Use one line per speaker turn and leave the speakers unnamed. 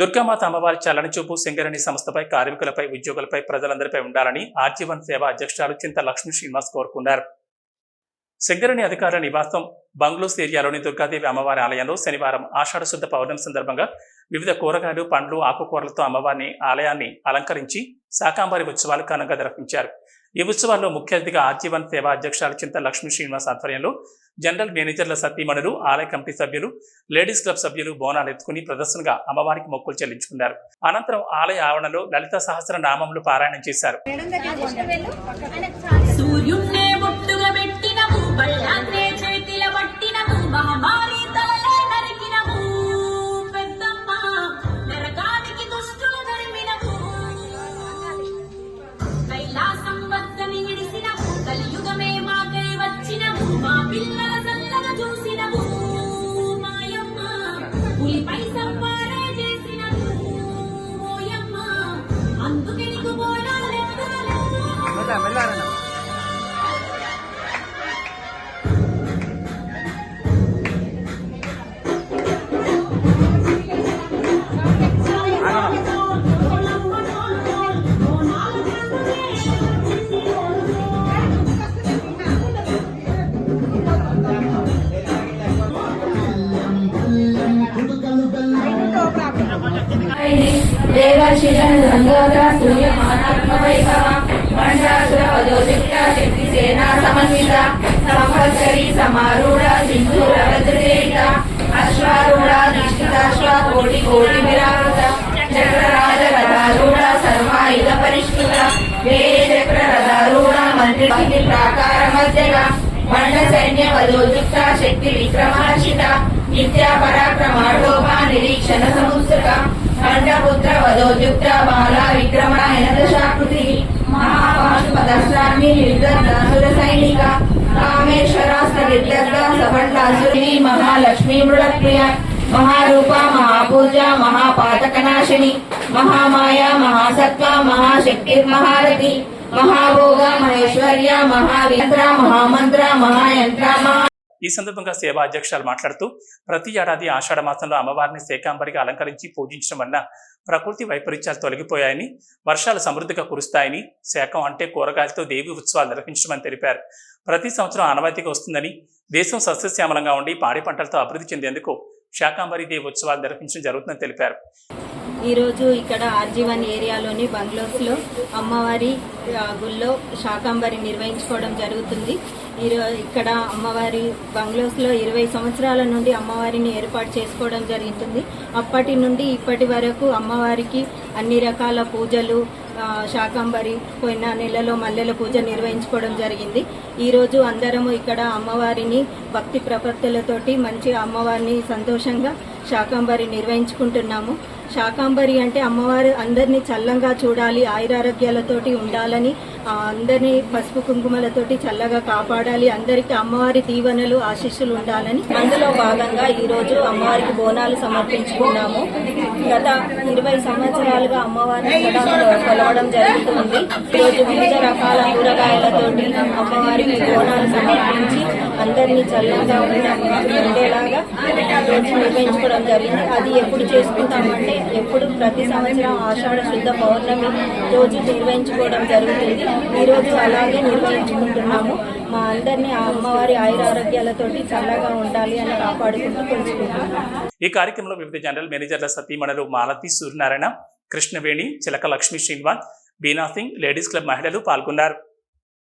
దుర్గామాత అమ్మవారి చల్లని చూపు సింగరేణి సంస్థపై కార్మికులపై ఉద్యోగులపై ప్రజలందరిపై ఉండాలని ఆర్జీవన్ సేవ అధ్యక్షురాలు చింత లక్ష్మీ శ్రీనివాస్ కోరుకున్నారు. సింగరేణి అధికారుల నివాసం బంగ్లూస్ ఏరియాలోని దుర్గాదేవి అమ్మవారి ఆలయంలో శనివారం ఆషాఢ శుద్ధ పౌర్ణమి సందర్భంగా వివిధ కూరగాయలు పండ్లు ఆకుకూరలతో అమ్మవారిని ఆలయాన్ని అలంకరించి శాకాంబరి ఉత్సవాలు ఘనంగా నిర్వహించారు. ఈ ఉత్సవాల్లో ముఖ్య అతిథిగా ఆర్జీవన్ సేవ అధ్యక్షురాలు చింత లక్ష్మీ శ్రీనివాస్ ఆధ్వర్యంలో జనరల్ మేనేజర్ల సతీమణులు ఆలయ కమిటీ సభ్యులు లేడీస్ క్లబ్ సభ్యులు బోనాలు ఎత్తుకుని ప్రదర్శనగా అమ్మవారికి మొక్కులు చెల్లించుకున్నారు. అనంతరం ఆలయ ఆవరణలో లలిత సహస్ర నామములు పారాయణం చేశారు.
బోనాలెత్తలేదు
దేవర్షిషన్ సంగోత్ర సూర్యమానాత్మవైభవ మండాసుర వదోదిక్త శక్తి సేనా సమన్విత సంవత్సరి సమారూఢ సింధూర వజ్రదేహిత అశ్వారూఢ నిష్ఠితాశ్వ కోటి కోటి విరావృత చక్రరాజ రథారూఢ సర్వాయుధ పరిష్కృత చక్ర రథారూఢ మంత్రి ప్రాకార మధ్యగా మండ సైన్య శక్తి విక్రమార్షిత నిత్యా పరాక్రమాటోపా నిరీక్షణ సముత్సుక ఖండపుత్ర వధోయుక్త బాల విక్రమాయన మహాలక్ష్మీ మృడప్రియ మహారూప మహాపూజ మహాపాతకనాశిని మహామాయ మహాసత్వ మహాశక్తిర్మహారథి మహాభోగ మహేశ్వర్య మహావియంత్ర మహామంత్ర మహాయంత్ర మహా
ఈ సందర్భంగా సేవా అధ్యక్షులు మాట్లాడుతూ ప్రతి ఏడాది ఆషాఢ మాసంలో అమ్మవారిని శేకాంబరిగా అలంకరించి పూజించడం వలన ప్రకృతి వైపరీత్యాలు తొలగిపోయాయని వర్షాలు సమృద్ధిగా కురుస్తాయని శాఖం అంటే కూరగాయలతో దేవి ఉత్సవాలు నిర్వహించమని తెలిపారు. ప్రతి సంవత్సరం ఆనవాయితీగా వస్తుందని దేశం సస్యశ్యామలంగా ఉండి పాడి పంటలతో అభివృద్ధి చెందేందుకు శాకాంబరి దేవి ఉత్సవాలు నిర్వహించడం జరుగుతుందని తెలిపారు.
ఈరోజు ఇక్కడ ఆర్జీవన్ ఏరియాలోని బంగ్లోస్లో అమ్మవారి గుళ్ళో శాకాంబరి నిర్వహించుకోవడం జరుగుతుంది. ఈరో ఇక్కడ అమ్మవారి బంగ్లోస్లో ఇరవై సంవత్సరాల నుండి అమ్మవారిని ఏర్పాటు చేసుకోవడం జరుగుతుంది. అప్పటి నుండి ఇప్పటి వరకు అమ్మవారికి అన్ని రకాల పూజలు శాకంబరి శాకాంబరి పోయిన నెలలో మల్లెల పూజ నిర్వహించుకోవడం జరిగింది. ఈరోజు అందరము ఇక్కడ అమ్మవారిని భక్తి ప్రపత్తులతోటి మంచి అమ్మవారిని సంతోషంగా శాకాంబరి నిర్వహించుకుంటున్నాము. శాకాంబరి అంటే అమ్మవారు అందరినీ చల్లంగా చూడాలి ఆయురారోగ్యాలతోటి ఉండాలని అందరినీ పసుపు కుంకుమలతోటి చల్లగా కాపాడాలి అందరికీ అమ్మవారి దీవెనలు ఆశీస్సులు ఉండాలని అందులో భాగంగా ఈరోజు అమ్మవారికి బోనాలు సమర్పించుకున్నాము. గత ఇరవై సంవత్సరాలుగా అమ్మవారిని కొలవడం జరుగుతుంది. ఈరోజు వివిధ రకాల కూరగాయలతోటి అమ్మవారికి బోనాలు సమర్పించి అందరినీ చల్లగా ఉండేలాగా రోజు నిర్వహించుకోవడం జరిగింది. అది ఎప్పుడు చేసుకుంటామంటే ఎప్పుడు ప్రతి సంవత్సరం ఆషాఢ శుద్ధ పౌర్ణమి రోజు నిర్వహించుకోవడం జరుగుతుంది. ఈ రోజు అలాగే నిర్వహించుకుంటున్నాము. మా అందరినీ ఆ అమ్మవారి ఆయుర ఆరోగ్యాలతోటి చల్లగా ఉండాలి అని కాపాడుకుంటూ తెలుసుకుంటున్నాము
ఈ కార్యక్రమంలో వివిధ జనరల్ మేనేజర్ల సతీమణులు మాలతి సూర్యనారాయణ కృష్ణవేణి చిలక లక్ష్మీ శ్రీనివాస్ బీనా సింగ్ లేడీస్ క్లబ్ మహిళలు పాల్గొన్నారు.